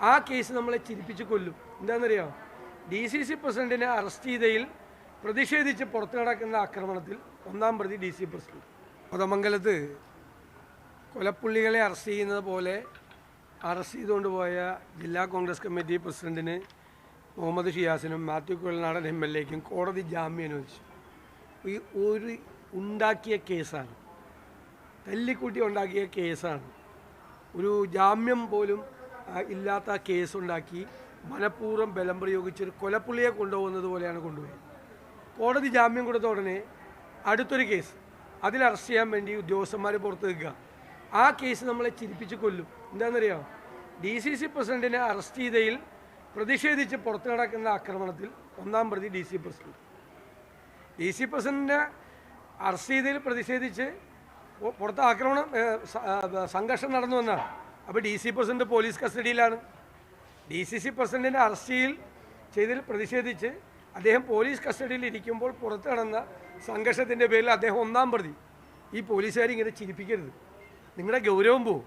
ആ കേസ് നമ്മളെ ചിരിപ്പിച്ച് കൊല്ലും. എന്താണെന്നറിയോ? ഡി സി സി പ്രസിഡന്റിനെ അറസ്റ്റ് ചെയ്തതിൽ പ്രതിഷേധിച്ച് പുറത്തു നടക്കുന്ന ആക്രമണത്തിൽ ഒന്നാം പ്രതി ഡി സി പ്രസിഡന്റ്. കൊതമംഗലത്ത് കൊലപ്പുള്ളികളെ അറസ്റ്റ് ചെയ്യുന്നത് പോലെ അറസ്റ്റ് ചെയ്തുകൊണ്ട് പോയ ജില്ലാ കോൺഗ്രസ് കമ്മിറ്റി പ്രസിഡന്റിന് മുഹമ്മദ് ഷിയാസിനും മാത്യു കൊല്ലനാടൻ എം എൽ എക്കും കോടതി ജാമ്യം അനുവദിച്ചു. ഈ ഒരു ഉണ്ടാക്കിയ കേസാണ്. തല്ലിക്കൂട്ടി ഉണ്ടാക്കിയ കേസാണ്. ഒരു ജാമ്യം പോലും ഇല്ലാത്ത കേസുണ്ടാക്കി മനഃപൂർവം ബലം പ്രയോഗിച്ചൊരു കൊലപ്പുള്ളിയെ കൊണ്ടുപോകുന്നത് പോലെയാണ് കൊണ്ടുപോയത്. കോടതി ജാമ്യം കൊടുത്ത ഉടനെ അടുത്തൊരു കേസ് അതിൽ അറസ്റ്റ് ചെയ്യാൻ വേണ്ടി ഉദ്യോഗസ്ഥന്മാർ പുറത്ത് നിൽക്കുക. ആ കേസ് നമ്മളെ ചിരിപ്പിച്ച് കൊല്ലും. എന്താണെന്നറിയോ? ഡി സി സി പ്രസിഡന്റിനെ അറസ്റ്റ് ചെയ്തതിൽ പ്രതിഷേധിച്ച് പുറത്തു നടക്കുന്ന ആക്രമണത്തിൽ ഒന്നാം പ്രതി D C president. D C പ്രസിഡന്റിനെ അറസ്റ്റ് ചെയ്തതിൽ പ്രതിഷേധിച്ച് പുറത്ത് ആക്രമണം സംഘർഷം നടന്നു എന്നാണ്. അപ്പോൾ ഡി സി പ്രസിഡന്റ് പോലീസ് കസ്റ്റഡിയിലാണ്. ഡി സി സി പ്രസിഡന്റിനെ അറസ്റ്റ് ചെയ്യൽ ചെയ്തതിൽ പ്രതിഷേധിച്ച് അദ്ദേഹം പോലീസ് കസ്റ്റഡിയിൽ ഇരിക്കുമ്പോൾ പുറത്ത് കടന്ന സംഘർഷത്തിന്റെ പേരിൽ അദ്ദേഹം ഒന്നാം പ്രതി. ഈ പോലീസുകാർ ഇങ്ങനെ ചിരിപ്പിക്കരുത്. നിങ്ങളുടെ ഗൗരവം പോവും.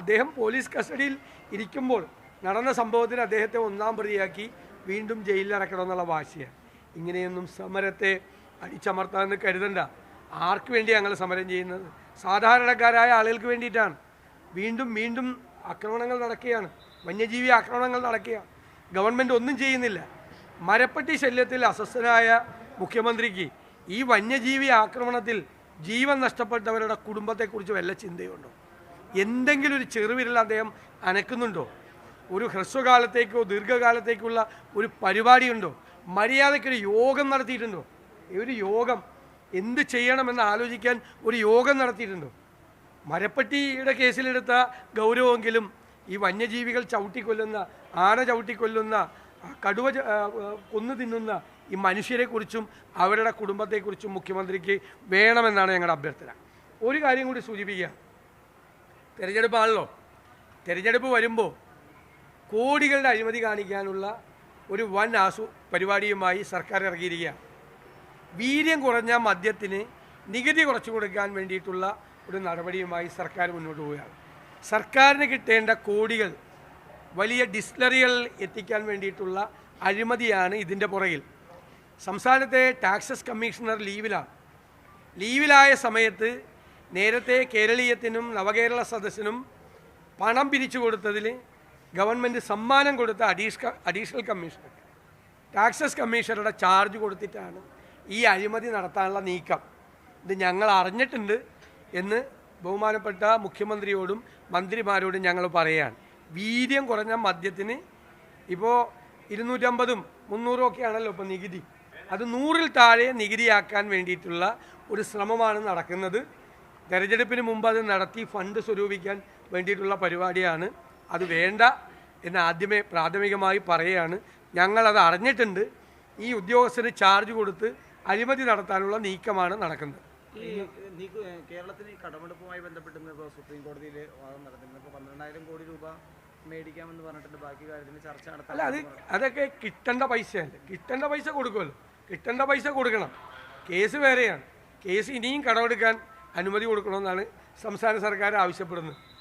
അദ്ദേഹം പോലീസ് കസ്റ്റഡിയിൽ ഇരിക്കുമ്പോൾ നടന്ന സംഭവത്തിന് അദ്ദേഹത്തെ ഒന്നാം പ്രതിയാക്കി വീണ്ടും ജയിലിൽ അടക്കണമെന്നുള്ള വാശിയാണ്. ഇങ്ങനെയൊന്നും സമരത്തെ അടിച്ചമർത്താമെന്ന് കരുതണ്ട. ആർക്ക് വേണ്ടി ഞങ്ങൾ സമരം ചെയ്യുന്നത്? സാധാരണക്കാരായ ആളുകൾക്ക് വേണ്ടിയിട്ടാണ്. വീണ്ടും വീണ്ടും ആക്രമണങ്ങൾ നടക്കുകയാണ്. വന്യജീവി ആക്രമണങ്ങൾ നടക്കുകയാണ്. ഗവൺമെന്റ് ഒന്നും ചെയ്യുന്നില്ല. മരപ്പട്ടി ശല്യത്തിൽ അസ്വസ്ഥനായ മുഖ്യമന്ത്രിക്ക് ഈ വന്യജീവി ആക്രമണത്തിൽ ജീവൻ നഷ്ടപ്പെട്ടവരുടെ കുടുംബത്തെക്കുറിച്ച് വല്ല ചിന്തയുണ്ടോ? എന്തെങ്കിലും ഒരു ചെറുവിരൽ അദ്ദേഹം അനക്കുന്നുണ്ടോ? ഒരു ഹ്രസ്വകാലത്തേക്കോ ദീർഘകാലത്തേക്കുള്ള ഒരു പരിപാടിയുണ്ടോ? മര്യാദയ്ക്കൊരു യോഗം നടത്തിയിട്ടുണ്ടോ? ഒരു യോഗം എന്ത് ചെയ്യണമെന്ന് ആലോചിക്കാൻ ഒരു യോഗം നടത്തിയിട്ടുണ്ടോ? മരപ്പട്ടിയുടെ കേസിലെടുത്ത ഗൗരവമെങ്കിലും ഈ വന്യജീവികൾ ചവിട്ടിക്കൊല്ലുന്ന ആന ചവിട്ടിക്കൊല്ലുന്ന കടുവ കൊന്നു തിന്നുന്ന ഈ മനുഷ്യരെക്കുറിച്ചും അവരുടെ കുടുംബത്തെക്കുറിച്ചും മുഖ്യമന്ത്രിക്ക് വേണമെന്നാണ് ഞങ്ങളുടെ അഭ്യർത്ഥന. ഒരു കാര്യം കൂടി സൂചിപ്പിക്കുക. തിരഞ്ഞെടുപ്പാണല്ലോ തിരഞ്ഞെടുപ്പ് വരുമ്പോൾ കോടികളുടെ അഴിമതി കാണിക്കാനുള്ള ഒരു വൻ ആസു പരിപാടിയുമായി സർക്കാർ ഇറങ്ങിയിരിക്കുക വീര്യം കുറഞ്ഞ മദ്യത്തിന് നികുതി കുറച്ചു കൊടുക്കാൻ വേണ്ടിയിട്ടുള്ള ഒരു നടപടിയുമായി സർക്കാർ മുന്നോട്ട് പോവുകയാണ്. സർക്കാരിന് കിട്ടേണ്ട കോടികൾ വലിയ ഡിസ്ലറികൾ എത്തിക്കാൻ വേണ്ടിയിട്ടുള്ള അഴിമതിയാണ് ഇതിന്റെ പുറകിൽ. സംസ്ഥാനത്തെ ടാക്സസ് കമ്മീഷണർ ലീവിലാണ് ലീവിലായ സമയത്ത് നേരത്തെ കേരളീയത്തിനും നവകേരള സദസ്സിനും പണം പിരിച്ചു കൊടുത്തതിൽ ഗവൺമെന്റ് സമ്മാനം കൊടുത്ത അഡീഷ് അഡീഷണൽ കമ്മീഷണർ. ടാക്സസ് കമ്മീഷണറുടെ ചാർജ് കൊടുത്തിട്ടാണ് ഈ അഴിമതി നടത്താനുള്ള നീക്കം. ഇത് ഞങ്ങൾ അറിഞ്ഞിട്ടുണ്ട്. എന്ന് ബഹുമാനപ്പെട്ട മുഖ്യമന്ത്രിയോടും മന്ത്രിമാരോടും ഞങ്ങൾ പറയുകയാണ് വീര്യം കുറഞ്ഞ മദ്യത്തിന് ഇപ്പോൾ ഇരുന്നൂറ്റമ്പതും മുന്നൂറും ഒക്കെയാണല്ലോ ഇപ്പോൾ നികുതി. അത് നൂറിൽ താഴെ നികുതിയാക്കാൻ വേണ്ടിയിട്ടുള്ള ഒരു ശ്രമമാണ് നടക്കുന്നത്. തെരഞ്ഞെടുപ്പിന് മുമ്പ് അത് നടത്തി ഫണ്ട് സ്വരൂപിക്കാൻ വേണ്ടിയിട്ടുള്ള പരിപാടിയാണ്. അത് വേണ്ട എന്ന് ആദ്യമേ പ്രാഥമികമായി പറയുകയാണ്. ഞങ്ങളത് അറിഞ്ഞിട്ടുണ്ട്. ഈ ഉദ്യോഗസ്ഥന് ചാർജ് കൊടുത്ത് അഴിമതി നടത്താനുള്ള നീക്കമാണ് നടക്കുന്നത്. ഈ കേരളത്തിന് ഈ കടമെടുപ്പുമായി ബന്ധപ്പെട്ട് ഇപ്പോൾ സുപ്രീം കോടതിയിൽ വാദം നടത്തുന്നത് ഇപ്പോൾ പന്ത്രണ്ടായിരം കോടി രൂപ മേടിക്കാമെന്ന് പറഞ്ഞിട്ടുണ്ട്. ബാക്കി കാര്യത്തിന് ചർച്ച നടത്താൻ അല്ല അത് അതൊക്കെ കിട്ടേണ്ട പൈസയല്ലേ കിട്ടേണ്ട പൈസ കൊടുക്കുമല്ലോ. കിട്ടേണ്ട പൈസ കൊടുക്കണം. കേസ് വേറെയാണ്. കേസ് ഇനിയും കടമെടുക്കാൻ അനുമതി കൊടുക്കണമെന്നാണ് സംസ്ഥാന സർക്കാർ ആവശ്യപ്പെടുന്നത്.